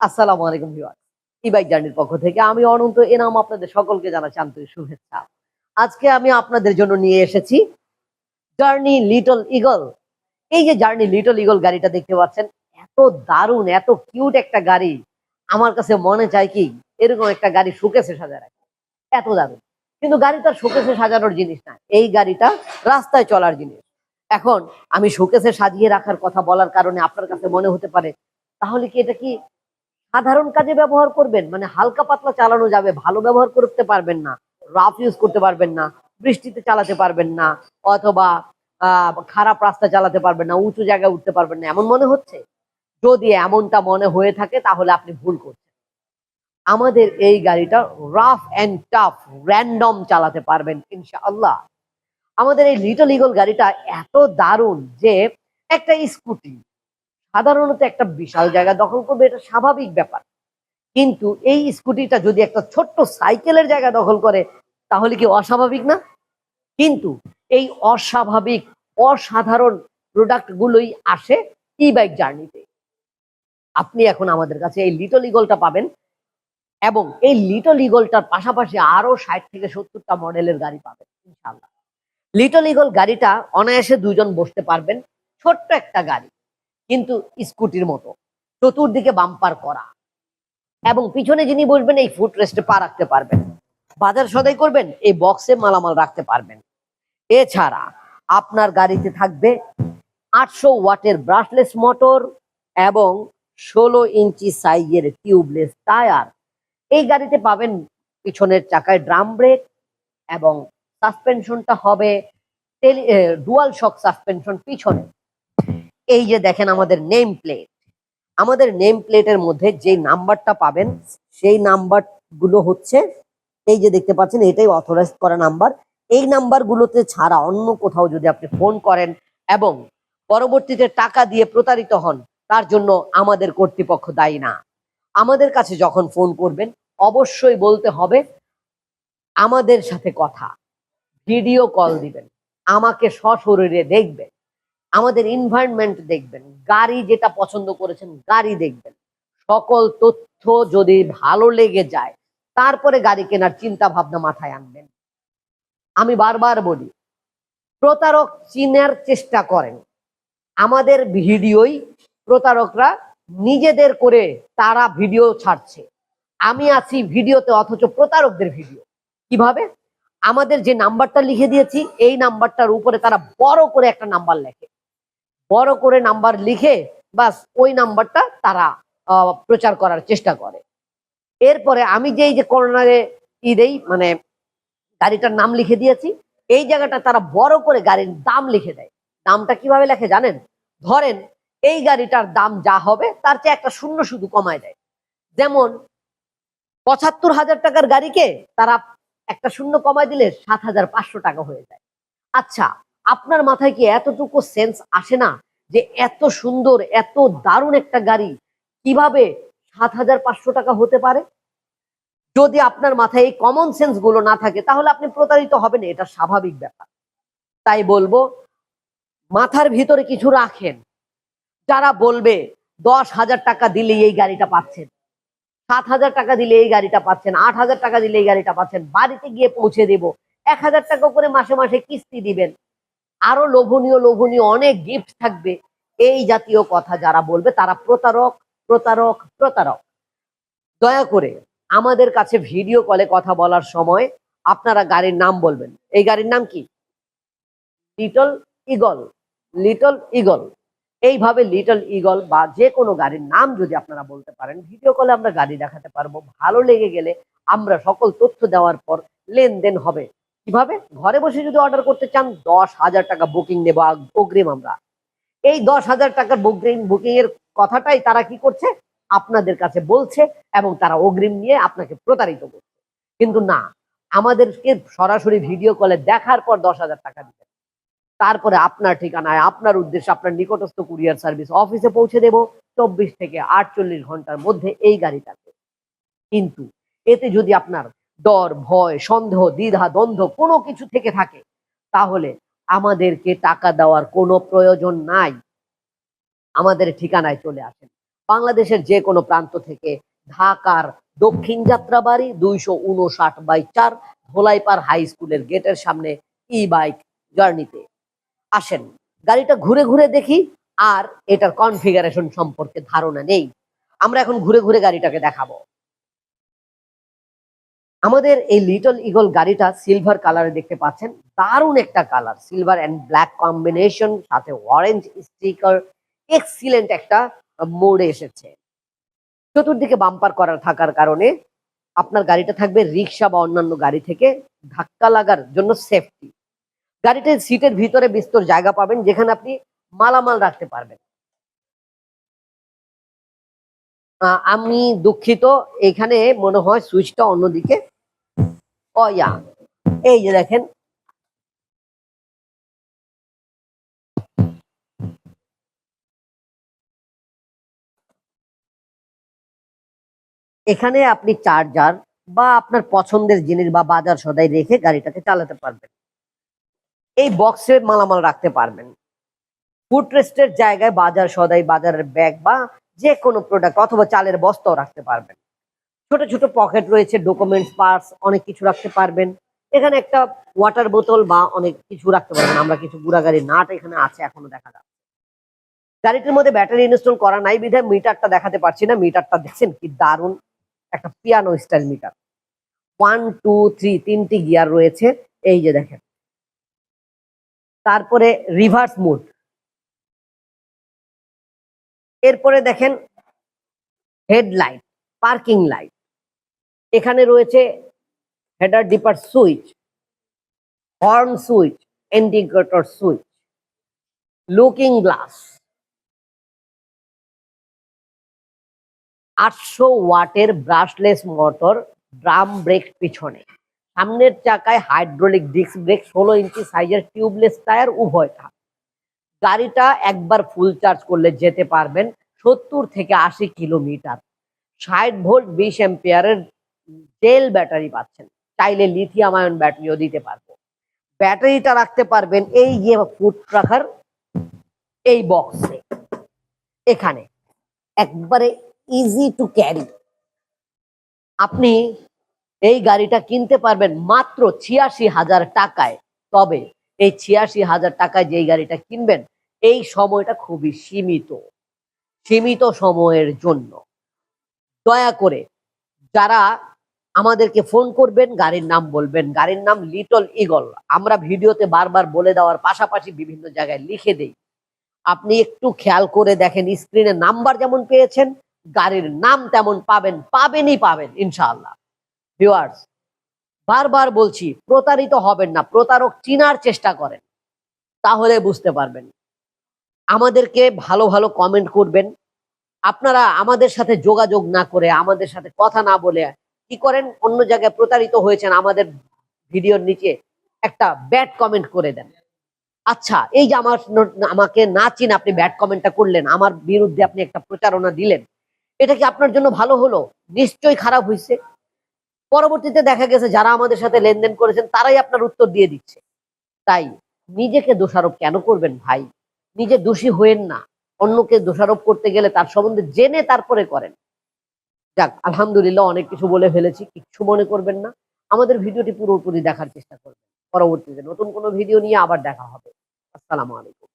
আসসালামু আলাইকুম ভিউয়ার ই বাইক জার্নির পক্ষ থেকে আমি অনন্ত এনাম আপনাদের সকলকে জানাচ্ছি আন্তরিক শুভেচ্ছা। আজকে আমি আপনাদের জন্য নিয়ে এসেছি জার্নি লিটল ইগল এই যে জার্নি লিটল ইগল গাড়িটা দেখতে পাচ্ছেন, এত দারুণ, এত কিউট একটা গাড়ি। আমার কাছে মনে চায় কি, এরকম একটা গাড়ি শোকেসে সাজা রাখে। এত দারুণ। কিন্তু গাড়ি তার শোকেসে সাজানোর জিনিস না, এই গাড়িটা রাস্তায় চলার জিনিস। এখন আমি শোকেসে সাজিয়ে রাখার কথা বলার কারণে আপনার কাছে মনে হতে পারে, তাহলে কি এটা কি সাধারণ কাজে ব্যবহার করবেন মানে হালকা পাতলা চালানো যাবে, ভালো ব্যবহার করতে পারবেন না রাফ ইউজ করতে পারবেন না, বৃষ্টিতে চালাতে পারবেন না, অথবা খারাপ রাস্তা চালাতে পারবেন না, উঁচু জায়গায় উঠতে পারবেন না, এমন মনে হচ্ছে? যদি এমনটা মনে হয়ে থাকে, তাহলে আপনি ভুল করছেন। আমাদের এই গাড়িটা রাফ অ্যান্ড টাফ র্যান্ডম চালাতে পারবেন, ইনশাআল্লাহ। আমাদের এই লিটল ইগল গাড়িটা এত দারুণ যে, একটা স্কুটি সাধারণত একটা বিশাল জায়গা দখল করবে, এটা স্বাভাবিক ব্যাপার। কিন্তু এই স্কুটিটা যদি একটা ছোট্ট সাইকেলের জায়গা দখল করে, তাহলে কি অস্বাভাবিক না? কিন্তু এই অস্বাভাবিক, অসাধারণ প্রোডাক্ট গুলোই আসে ই বাইক জার্নিতে আপনি এখন আমাদের কাছে এই লিটল ইগলটা পাবেন এবং এই লিটল ইগলটার পাশাপাশি আরও ষাট থেকে সত্তরটা মডেলের গাড়ি পাবেন ইনশাল্লাহ লিটল ইগল গাড়িটা অনায়াসে দুজন বসতে পারবেন, ছোট্ট একটা গাড়ি। কিন্তু স্কুটির মতো। চতুর্দিকে বাম্পার করা। এবং পিছনে যিনি বসবেন, এই ফুট রেস্টে পা রাখতে পারবেন। বাজার সদাই করবেন, এই বক্সে মালামাল রাখতে পারবেন। এছাড়া আপনার গাড়িতে থাকবে আটশো ওয়াটের ব্রাশলেস মোটর এবং ষোলো ইঞ্চি সাইজের টিউবলেস টায়ার এই গাড়িতে পাবেন পিছনের চাকায় ড্রাম ব্রেক এবং সাসপেনশনটা হবে ডুয়াল শক সাসপেনশন পিছনে। এই যে দেখেন আমাদের নেম প্লেট আমাদের নেম প্লেটের মধ্যে যে নাম্বারটা পাবেন, সেই নাম্বারগুলো হচ্ছে, এই যে দেখতে পাচ্ছেন এটাই অথরাইজ করা নাম্বার এই নাম্বারগুলোতে ছাড়া অন্য কোথাও যদি আপনি ফোন করেন এবং পরবর্তীতে টাকা দিয়ে প্রতারিত হন, তার জন্য আমাদের কর্তৃপক্ষ দায়ী না। আমাদের কাছে যখন ফোন করবেন, অবশ্যই বলতে হবে, আমাদের সাথে কথা ভিডিও কল দিবেন, আমাকে সশরীরে দেখবেন। আমাদের এনভায়রনমেন্ট দেখবেন, গাড়ি যেটা পছন্দ করেছেন গাড়ি দেখবেন। সকল তথ্য যদি ভালো লেগে যায়, তারপরে গাড়ি কেনার চিন্তা ভাবনা মাথায় আনবেন। আমি বারবার বলি, প্রতারক চিনার চেষ্টা করেন। আমাদের ভিডিওই প্রতারকরা নিজেদের করে তারা ভিডিও ছাড়ছে। আমি আছি ভিডিওতে, অথচ প্রতারকদের ভিডিও। কীভাবে? আমাদের যে নাম্বারটা লিখে দিয়েছি, এই নাম্বারটার উপরে তারা বড় করে একটা নাম্বার লেখে। বড় করে নাম্বার লিখে বাস ওই নাম্বারটা তারা প্রচার করার চেষ্টা করে। এরপরে আমি যেই যে করোনারে ই দেই মানে গাড়িটার নাম লিখে দিয়েছি, এই জায়গাটা তারা বড় করে গাড়ির দাম লিখে দেয়। দামটা কীভাবে লেখে জানেন? ধরেন এই গাড়িটার দাম যা হবে তার চেয়ে একটা শূন্য শুধু কমায় দেয়। যেমন পঁচাত্তর হাজার টাকার গাড়িকে তারা একটা শূন্য কমায় দিলে সাত হাজার পাঁচশো টাকা হয়ে যায়। আচ্ছা আপনার মাথায় কি এতটুকু সেন্স আসে না যে এত সুন্দর, এত দারুণ একটা গাড়ি কীভাবে সাত হাজার পাঁচশো টাকা হতে পারে? যদি আপনার মাথায় এই কমন সেন্সগুলো না থাকে, তাহলে আপনি প্রতারিত হবেন এটা স্বাভাবিক ব্যাপার। তাই বলব, মাথার ভিতরে কিছু রাখেন। যারা বলবে, দশ হাজার টাকা দিলে এই গাড়িটা পাচ্ছেন। সাত হাজার টাকা দিলে এই গাড়িটা পাচ্ছেন। আট হাজার টাকা দিলে এই গাড়িটা পাচ্ছেন। বাড়িতে গিয়ে পৌঁছে দেব। এক হাজার টাকা করে মাসে মাসে কিস্তি দিবেন। আরও লোভনীয় লোভনীয় অনেক গিফট থাকবে। এই জাতীয় কথা যারা বলবে, তারা প্রতারক প্রতারক প্রতারক। দয়া করে আমাদের কাছে ভিডিও কলে কথা বলার সময় আপনারা গাড়ির নাম বলবেন। এই গাড়ির নাম কি? লিটল ইগল লিটল ইগল এইভাবে লিটল ইগল বা যে কোনো গাড়ির নাম যদি আপনারা বলতে পারেন ভিডিও কলে আমরা গাড়ি দেখাতে পারব। ভালো লেগে গেলে আমরা সকল তথ্য দেওয়ার পর লেনদেন হবে। কীভাবে? ঘরে বসে যদি অর্ডার করতে চান, দশ হাজার টাকা বুকিং নেব অগ্রিম আমরা। এই দশ হাজার টাকার বুকিং বুকিং এর কথাটাই তারা কি করছে? আপনাদের কাছে বলছে এবং তারা অগ্রিম নিয়ে আপনাকে প্রতারিত করছে। কিন্তু না, আমাদেরকে সরাসরি ভিডিও কলে দেখার পর দশ হাজার টাকা দিতে তারপরে আপনার ঠিকানায়, আপনার উদ্দেশ্যে, আপনার নিকটস্থ কুরিয়ার সার্ভিস অফিসে পৌঁছে দেব। চব্বিশ থেকে আটচল্লিশ ঘণ্টার মধ্যে এই গাড়িটাকে কিন্তু এতে যদি আপনার ডর, ভয়, সন্দেহ, দ্বিধা, দ্বন্দ্ব কোনো কিছু থেকে থাকে, তাহলে আমাদেরকে টাকা দেওয়ার কোনো প্রয়োজন নাই। আমাদের ঠিকানায় চলে আসেন। বাংলাদেশের যে কোনো প্রান্ত থেকে ঢাকার দক্ষিণ যাত্রাবাড়ি দুইশো উনষাট বাই চার ধোলাইপাড় হাই স্কুলের গেটের সামনে ই বাইক জার্নিতে আসেন। গাড়িটা ঘুরে ঘুরে দেখি আর এটার কনফিগারেশন সম্পর্কে ধারণা নেই। আমরা এখন ঘুরে ঘুরে গাড়িটাকে দেখাবো। আমাদের এই লিটল ইগল গাড়িটা সিলভার কালারে দেখতে পাচ্ছেন। দারুণ একটা colour silver and black combination সাথে অরেঞ্জ স্টিকার এক্সিলেন্ট একটা মোড়ে এসেছে। চতুর্দিকে বাম্পার করা থাকার কারণে আপনার গাড়িটা থাকবে রিক্সা বা অন্যান্য গাড়ি থেকে ধাক্কা লাগার জন্য সেফটি গাড়িটার সিটের ভিতরে বিস্তর জায়গা পাবেন, যেখানে আপনি মালামাল রাখতে পারবেন। আমি দুঃখিত, এখানে মনে হয় সুইচটা অন্যদিকে ইয়া এই যে দেখেন। এখানে আপনি চার্জার বা আপনার পছন্দের জিনিস বা বাজার সদাই রেখে গাড়িটাকে চালাতে পারবেন। এই বক্সে মালামাল রাখতে পারবেন। ফুড রেস্টের জায়গায় বাজার সদাই, বাজারের ব্যাগ বা যে কোনো প্রোডাক্ট অথবা চালের বস্তাও রাখতে পারবেন। ছোট ছোট পকেট রয়েছে ডকুমেন্টস পার্স অনেক কিছু রাখতে পারবেন। এখানে একটা ওয়াটার বোতল বা অনেক কিছু রাখতে পারবেন। আমরা কিছু গুড়া গাড়ির নাট এখানে আছে, এখনও দেখা যাচ্ছে। গাড়িটির মধ্যে ব্যাটারি ইনস্টল করা নাই বিধায় মিটারটা দেখাতে পারছি না। মিটারটা দেখছেন কি দারুণ একটা piano style meter one two three তিনটি গিয়ার রয়েছে। এই যে দেখেন। তারপরে রিভার্স মুড এরপরে দেখেন হেডলাইট পার্কিং লাইট এখানে রয়েছে header dipper switch horn switch indicator switch looking glass আটশো ওয়াটের ব্রাশলেস মোটর ড্রাম ব্রেক পিছনে। সামনের চাকায় হাইড্রোলিক ডিস্ক ব্রেক ষোলো ইঞ্চি সাইজের টিউবলেস টায়ার উভয়টা গাড়িটা একবার ফুল চার্জ করলে যেতে পারবেন সত্তর থেকে আশি কিলোমিটার। ষাট ভোল্ট বিশ এম্পিয়ারের জেল ব্যাটারি পাচ্ছেন। চাইলে লিথিয়াম আয়ন ব্যাটারিও দিতে পারব। ব্যাটারিটা রাখতে পারবেন এই যে ফুট রাখার এই বক্সে। এখানে একবারে ইজি টু ক্যারি আপনি এই গাড়িটা কিনতে পারবেন মাত্র ছিয়াশি হাজার টাকায়। তবে এই ছিয়াশি হাজার টাকায় যেই গাড়িটা কিনবেন, এই সময়টা খুবই সীমিত। সীমিত সময়ের জন্য। দয়া করে যারা আমাদেরকে ফোন করবেন, গাড়ির নাম বলবেন। গাড়ির নাম লিটল ইগল আমরা ভিডিওতে বারবার বলে দেওয়ার পাশাপাশি বিভিন্ন জায়গায় লিখে দেই। আপনি একটু খেয়াল করে দেখেন স্ক্রিনে নাম্বার যেমন পেয়েছেন, গাড়ির নাম তেমন পাবেন, পাবেনই পাবেন, ইনশাআল্লাহ। ভিউয়ার্স বারবার বলছি, প্রতারিত হবেন না, প্রতারক চিনার চেষ্টা করেন, তাহলে বুঝতে পারবেন। আমাদেরকে ভালো ভালো কমেন্ট করবেন। আপনারা আমাদের সাথে যোগাযোগ না করে আমাদের সাথে কথা না বলে কি করেন? অন্য জায়গায় প্রতারিত হয়েছেন, আমাদের ভিডিওর নিচে একটা ব্যাড কমেন্ট করে দেন। আচ্ছা এই যে আমার আমাকে না চিন আপনি ব্যাড কমেন্টটা করলেন, আমার বিরুদ্ধে আপনি একটা প্রচারণা দিলেন, এটা কি আপনার জন্য ভালো হলো? নিশ্চয়ই খারাপ হয়েছে। পরবর্তীতে দেখা গেছে যারা আমাদের সাথে লেনদেন করেছেন, তারাই আপনার উত্তর দিয়ে দিচ্ছে। তাই নিজেকে দোষারোপ কেন করবেন ভাই? নিজে দোষী হয়েন না। অন্যকে দোষারোপ করতে গেলে তার সম্বন্ধে জেনে তারপরে করেন। যাক, আলহামদুলিল্লাহ অনেক কিছু বলে ফেলেছি, কিচ্ছু মনে করবেন না। আমাদের ভিডিওটি পুরোপুরি দেখার চেষ্টা করবেন। পরবর্তীতে নতুন কোনো ভিডিও নিয়ে আবার দেখা হবে। আসসালামু আলাইকুম।